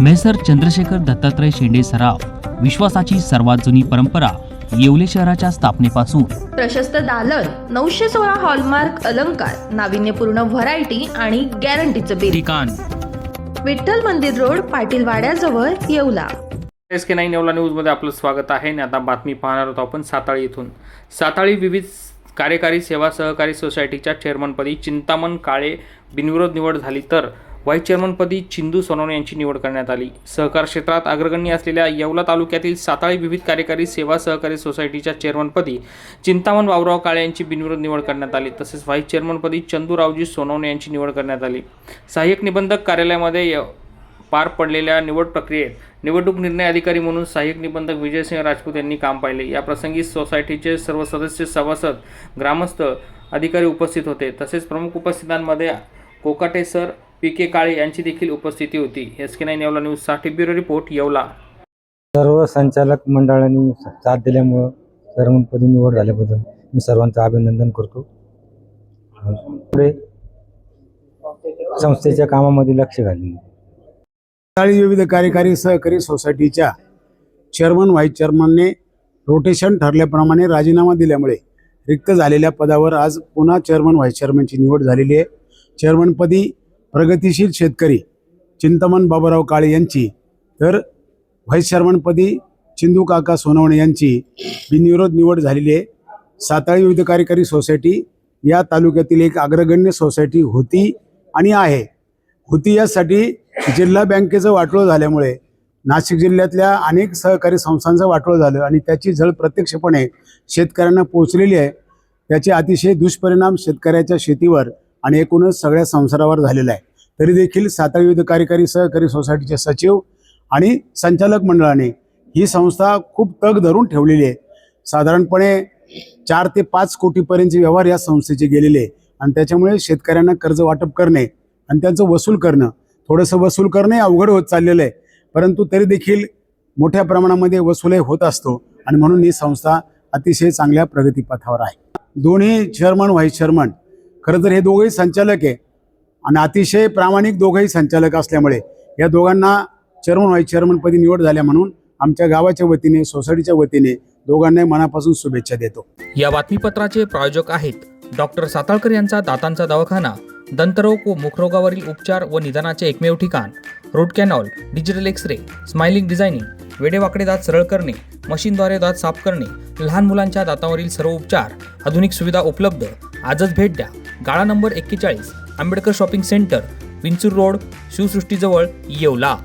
Measure Chandrashekhar Dattatray शेंडे सराव विश्वासाची सर्वात जुनी परंपरा येवले शहराच्या स्थापनेपासून. प्रशस्त दालन नऊशे सोळा हॉलमार्क अलंकार नाविन्यपूर्ण व्हरायटी आणि गॅरंटीचं बिल ठिकाण. विठ्ठल मंदिर road Patil वाड्याजवळ Yeola. S K nine Yeola न्यूजमध्ये आपलं स्वागत आहे. आणि आता बातमी पाहणार आहोत आपण साताळी इथून. साताळी विविध कार्यकारी सेवा सहकारी सोसायटीच्या चेअरमनपदी चिंतामण काळे बिनविरोध निवड झाली तर व्हाईस चेअरमनपदी चिंदू सोनवणे यांची निवड करण्यात आली. सहकार क्षेत्रात अग्रगण्य असलेल्या येवला तालुक्यातील साताळी विविध कार्यकारी सेवा सहकारी सोसायटीच्या चेअरमनपदी चिंतामण वावराव काळे यांची बिनविरोध निवड करण्यात आली. तसेच व्हाईस चेअरमनपदी चंदूरावजी सोनवणे यांची निवड करण्यात आली. सहाय्यक निबंधक कार्यालयामध्ये य- पार पडलेल्या निवड प्रक्रियेत निवडणूक निर्णय अधिकारी म्हणून सहाय्यक निबंधक विजयसिंह राजपूत यांनी काम पाहिले. या प्रसंगी सोसायटीचे सर्व सदस्य सभासद ग्रामस्थ अधिकारी उपस्थित होते. तसेच प्रमुख उपस्थितांमध्ये Kokate sir P K Kale यांची देखील उपस्थिती होती. एस के नाईन येवला न्यूजसाठी ब्युरो रिपोर्ट येवला. सर्व संचालक मंडळांनी साथ दिल्यामुळं चेअरमनपदी निवड झाल्याबद्दल मी सर्वांचं अभिनंदन करतो. पुढे संस्थेच्या कामामध्ये लक्ष घालेल साताळी विविध कार्यकारी सहकारी सोसायटीच्या चेअरमन व्हाईस चेअरमनने रोटेशन ठरल्याप्रमाणे राजीनामा दिल्यामुळे रिक्त झालेल्या पदावर आज पुन्हा चेअरमन व्हाईस चेअरमनची निवड झालेली आहे. चेअरमनपदी प्रगतिशील शेतकरी चिंतमन बाबूराव काळे यांची तर व्हाईस चेअरमनपदी चिंदू काका सोनवणे यांची बिनविरोध निवड झालेली आहे. साताळी विविध कार्यकारी सोसायटी या तालुक्यातील एक अग्रगण्य सोसायटी होती आणि आहे. होती यासाठी जिल्हा बँकेचं वाटोळं झाल्यामुळे नाशिक जिल्ह्यातल्या अनेक सहकारी संस्थांचं वाटोळं झालं आणि त्याची झळ प्रत्यक्षपणे शेतकऱ्यांना पोचलेली आहे. त्याचे अतिशय दुष्परिणाम शेतकऱ्याच्या शेतीवर आणि एकूणच सगळ्या संसारावर झालेला आहे. तरी देखील सातारा विविध कार्यकारी सहकारी सोसायटीचे सचिव आणि संचालक मंडळाने ही संस्था खूप तग धरून ठेवलेली आहे. साधारणपणे चार ते पाच कोटीपर्यंतचे व्यवहार या संस्थेचे गेलेले आहे. आणि त्याच्यामुळे शेतकऱ्यांना कर्ज वाटप करणे आणि त्यांचं वसूल करणं थोडंसं वसूल करणे अवघड होत चाललेलं आहे. परंतु तरी देखील मोठ्या प्रमाणामध्ये वसूलही होत असतो आणि म्हणून ही संस्था अतिशय चांगल्या प्रगतीपथावर आहे. दोन्ही चेअरमन व्हाईस चेअरमन खरं तर हे दोघंही संचालक आहे. आणि अतिशय प्रामाणिक दोघंही संचालक असल्यामुळे या दोघांना चेअरमन व्हाईस चेअरमनपदी निवड झाल्या म्हणून आमच्या गावाच्या वतीने सोसायटीच्या वतीने दोघांनाही मनापासून शुभेच्छा देतो. या बातमीपत्राचे प्रायोजक आहेत डॉक्टर साताळकर यांचा दातांचा दवाखाना दंतरोग व मुखरोगावरील उपचार व निदानाचे एकमेव ठिकाण root canal digital x ray smiling designing वेडेवाकडे दात सरळ करणे मशीनद्वारे दात साफ करणे लहान मुलांच्या दातावरील सर्व उपचार आधुनिक सुविधा उपलब्ध आजच भेट द्या. गाळा नंबर एक्केचाळीस Ambedkar shopping centre Vinchur road शिवसृष्टीजवळ Yeola.